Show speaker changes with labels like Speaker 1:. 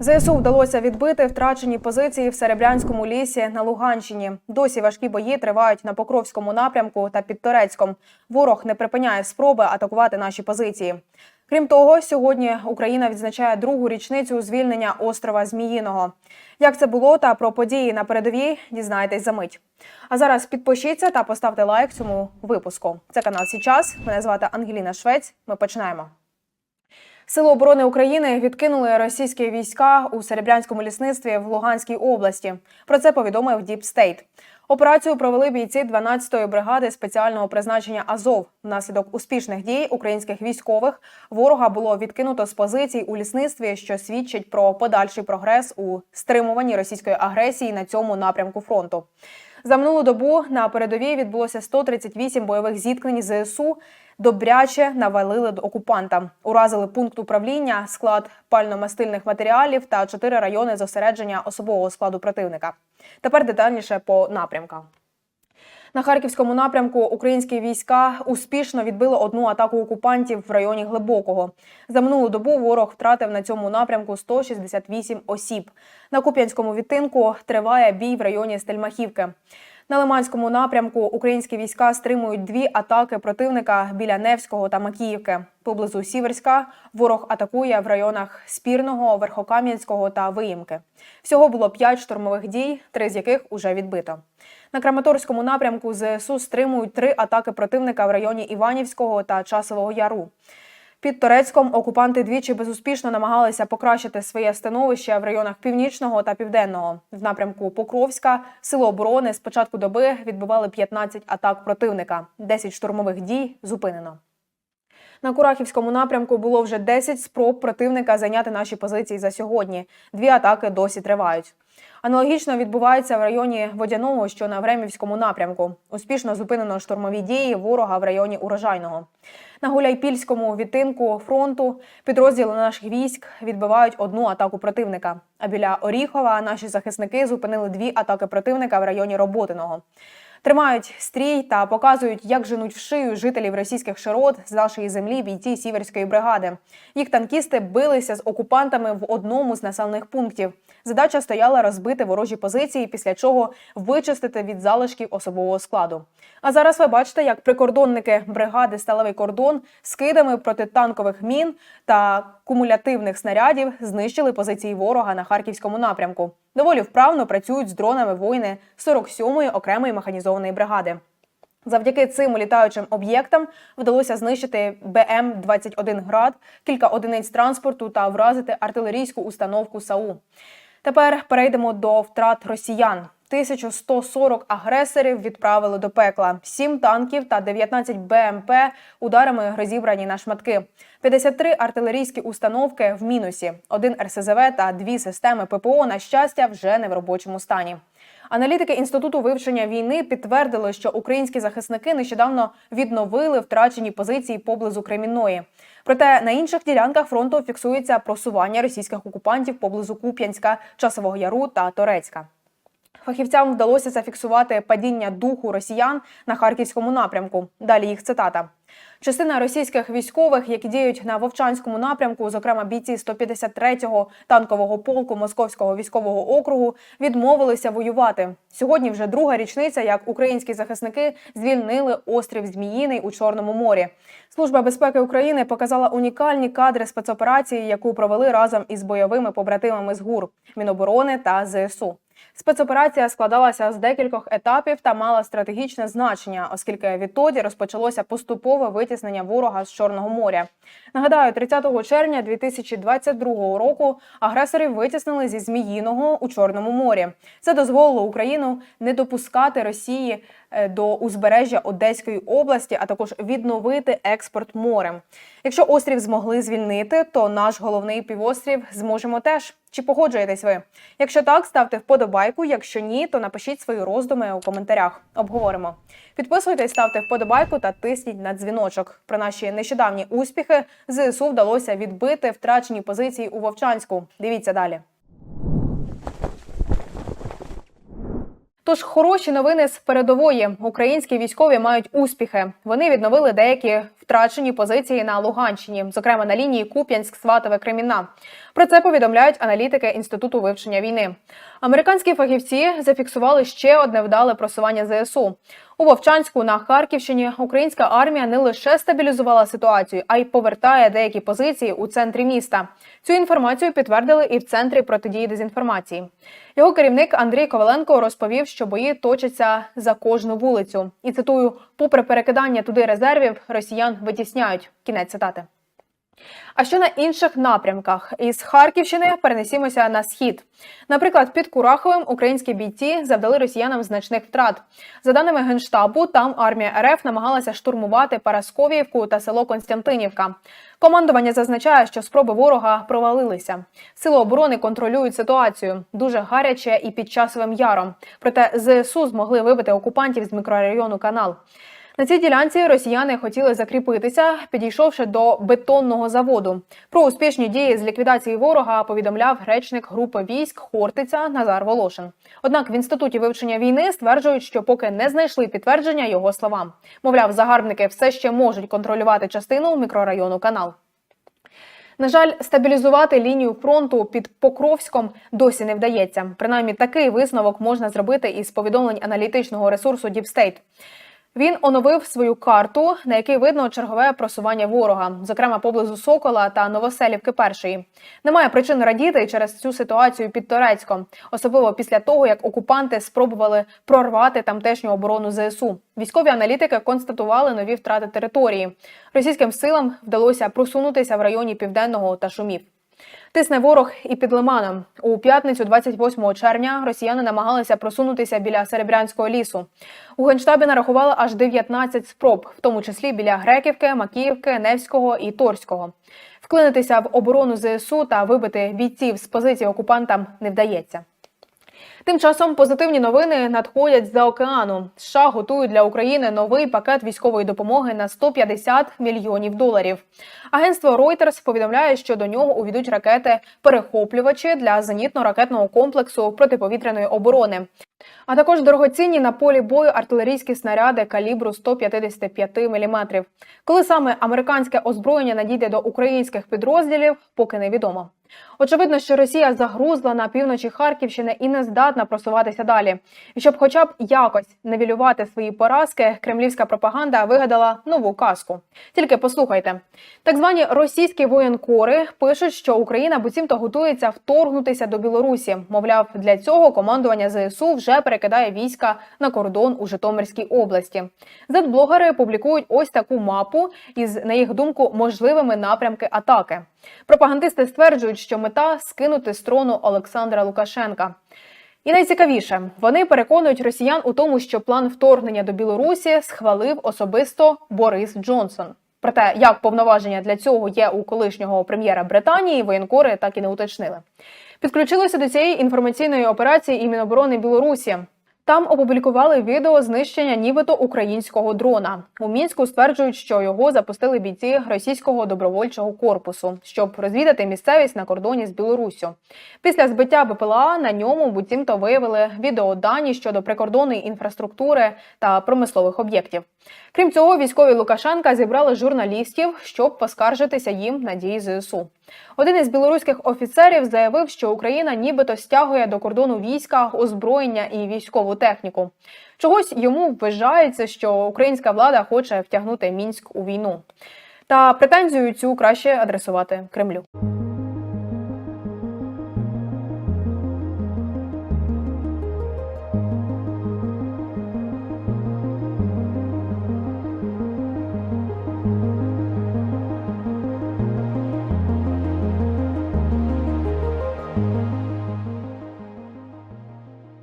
Speaker 1: ЗСУ вдалося відбити втрачені позиції в Серебрянському лісі на Луганщині. Досі важкі бої тривають на Покровському напрямку та під Торецьком. Ворог не припиняє спроби атакувати наші позиції. Крім того, сьогодні Україна відзначає другу річницю звільнення острова Зміїного. Як це було та про події на передовій, дізнаєтесь за мить. А зараз підпишіться та поставте лайк цьому випуску. Це канал Січас. Мене звати Ангеліна Швець. Ми починаємо. Сили оборони України відкинули російські війська у Серебрянському лісництві в Луганській області. Про це повідомив State. Операцію провели бійці 12-ї бригади спеціального призначення Азов. Внаслідок успішних дій українських військових ворога було відкинуто з позицій у лісництві, що свідчить про подальший прогрес у стримуванні російської агресії на цьому напрямку фронту. За минулу добу на передовій відбулося 138 бойових зіткнень ЗСУ. Добряче навалили до окупанта, уразили пункт управління, склад пально-мастильних матеріалів та чотири райони зосередження особового складу противника. Тепер детальніше по напрямках. На харківському напрямку українські війська успішно відбили одну атаку окупантів в районі Глибокого. За минулу добу ворог втратив на цьому напрямку 168 осіб. На Куп'янському відтинку триває бій в районі Стельмахівки. На Лиманському напрямку українські війська стримують дві атаки противника біля Невського та Макіївки. Поблизу Сіверська ворог атакує в районах Спірного, Верхокам'янського та Виїмки. Всього було п'ять штурмових дій, три з яких уже відбито. На Краматорському напрямку ЗСУ стримують три атаки противника в районі Іванівського та Часового Яру. Під Торецьком окупанти двічі безуспішно намагалися покращити своє становище в районах північного та південного. В напрямку Покровська сили оборони з початку доби відбивали 15 атак противника. 10 штурмових дій зупинено. На Курахівському напрямку було вже 10 спроб противника зайняти наші позиції за сьогодні. Дві атаки досі тривають. Аналогічно відбувається в районі Водяного, що на Времівському напрямку. Успішно зупинено штурмові дії ворога в районі Урожайного. На Гуляйпільському відтинку фронту підрозділи наших військ відбивають одну атаку противника. А біля Оріхова наші захисники зупинили дві атаки противника в районі Роботиного. Тримають стрій та показують, як женуть в шию жителів російських широт з нашої землі бійці сіверської бригади. Їх танкісти билися з окупантами в одному з населених пунктів. Задача стояла розбити ворожі позиції, після чого вичистити від залишків особового складу. А зараз ви бачите, як прикордонники бригади Сталевий кордон скидами протитанкових мін та кумулятивних снарядів знищили позиції ворога на харківському напрямку. Доволі вправно працюють з дронами воїни 47-ї окремої механізованої бригади. Завдяки цим літаючим об'єктам вдалося знищити БМ-21 град, кілька одиниць транспорту та вразити артилерійську установку САУ. Тепер перейдемо до втрат росіян. 1140 агресорів відправили до пекла, 7 танків та 19 БМП ударами розібрані на шматки, 53 артилерійські установки в мінусі, один РСЗВ та дві системи ППО, на щастя, вже не в робочому стані. Аналітики інституту вивчення війни підтвердили, що українські захисники нещодавно відновили втрачені позиції поблизу Кремінної. Проте на інших ділянках фронту фіксується просування російських окупантів поблизу Куп'янська, Часового Яру та Торецька. Фахівцям вдалося зафіксувати падіння духу росіян на харківському напрямку. Далі їх цитата. Частина російських військових, які діють на Вовчанському напрямку, зокрема бійці 153-го танкового полку Московського військового округу, відмовилися воювати. Сьогодні вже друга річниця, як українські захисники звільнили острів Зміїний у Чорному морі. Служба безпеки України показала унікальні кадри спецоперації, яку провели разом із бойовими побратимами з ГУР, Міноборони та ЗСУ. Спецоперація складалася з декількох етапів та мала стратегічне значення, оскільки відтоді розпочалося поступове витіснення ворога з Чорного моря. Нагадаю, 30 червня 2022 року агресорів витіснили зі Зміїного у Чорному морі. Це дозволило Україну не допускати Росії е, до узбережжя Одеської області, а також відновити експорт морем. Якщо острів змогли звільнити, то наш головний півострів зможемо теж. Чи погоджуєтесь ви? Якщо так, ставте вподобайку. Якщо ні, то напишіть свої роздуми у коментарях. Обговоримо. Підписуйтесь, ставте вподобайку та тисніть на дзвіночок. Про наші нещодавні успіхи ЗСУ вдалося відбити втрачені позиції у Вовчанську. Дивіться далі. Тож хороші новини з передової. Українські військові мають успіхи. Вони відновили деякі втрачені позиції на Луганщині, зокрема на лінії Куп'янськ-Сватове Кремінна. Про це повідомляють аналітики інституту вивчення війни. Американські фахівці зафіксували ще одне вдале просування ЗСУ. У Вовчанську на Харківщині українська армія не лише стабілізувала ситуацію, а й повертає деякі позиції у центрі міста. Цю інформацію підтвердили і в центрі протидії дезінформації. Його керівник Андрій Коваленко розповів, що бої точаться за кожну вулицю. І цитую: попри перекидання туди резервів, росіян витісняють. Кінець цитати. А що на інших напрямках? Із Харківщини перенесімося на схід. Наприклад, під Кураховим українські бійці завдали росіянам значних втрат. За даними генштабу, там армія РФ намагалася штурмувати Парасковіївку та село Константинівка. Командування зазначає, що спроби ворога провалилися. Сили оборони контролюють ситуацію дуже гаряче і під часовим яром. Проте ЗСУ змогли вибити окупантів з мікрорайону Канал. На цій ділянці росіяни хотіли закріпитися, підійшовши до бетонного заводу. Про успішні дії з ліквідації ворога повідомляв речник групи військ Хортиця Назар Волошин. Однак в інституті вивчення війни стверджують, що поки не знайшли підтвердження його словам. Мовляв, загарбники все ще можуть контролювати частину мікрорайону канал. На жаль, стабілізувати лінію фронту під Покровськом досі не вдається. Принаймні, такий висновок можна зробити із повідомлень аналітичного ресурсу State. Він оновив свою карту, на якій видно чергове просування ворога, зокрема поблизу Сокола та Новоселівки. Першої немає причин радіти через цю ситуацію під Торецьком, особливо після того, як окупанти спробували прорвати тамтешню оборону ЗСУ. Військові аналітики констатували нові втрати території. Російським силам вдалося просунутися в районі південного та шумів. Тисне ворог і під Лиманом. У п'ятницю, 28 червня, росіяни намагалися просунутися біля Серебрянського лісу. У генштабі нарахували аж 19 спроб, в тому числі біля Греківки, Макіївки, Невського і Торського. Вклинитися в оборону ЗСУ та вибити бійців з позиції окупантам не вдається. Тим часом позитивні новини надходять з-за океану. США готують для України новий пакет військової допомоги на 150 мільйонів доларів. Агентство Reuters повідомляє, що до нього увійдуть ракети перехоплювачі для зенітно-ракетного комплексу протиповітряної оборони. А також дорогоцінні на полі бою артилерійські снаряди калібру 155 мм. Коли саме американське озброєння надійде до українських підрозділів, поки невідомо. Очевидно, що Росія загрузла на півночі Харківщини і не здатна просуватися далі. І щоб, хоча б якось невілювати свої поразки, кремлівська пропаганда вигадала нову казку. Тільки послухайте, так звані російські воєнкори пишуть, що Україна буцімто готується вторгнутися до Білорусі. Мовляв, для цього командування ЗСУ вже перекидає війська на кордон у Житомирській області. Зетблогери публікують ось таку мапу із, на їх думку, можливими напрямки атаки. Пропагандисти стверджують, що мета скинути з трону Олександра Лукашенка. І найцікавіше, вони переконують росіян у тому, що план вторгнення до Білорусі схвалив особисто Борис Джонсон. Проте, як повноваження для цього є у колишнього прем'єра Британії, воєнкори так і не уточнили. Підключилося до цієї інформаційної операції і Міноборони Білорусі. Там опублікували відео знищення нібито українського дрона. У мінську стверджують, що його запустили бійці російського добровольчого корпусу, щоб розвідати місцевість на кордоні з Білоруссю. Після збиття БПЛА на ньому буцімто виявили відеодані щодо прикордонної інфраструктури та промислових об'єктів. Крім цього, військові Лукашенка зібрали журналістів, щоб поскаржитися їм на дії ЗСУ. Один із білоруських офіцерів заявив, що Україна нібито стягує до кордону війська, озброєння і військову техніку. Чогось йому вважається, що українська влада хоче втягнути мінськ у війну. Та претензію цю краще адресувати Кремлю.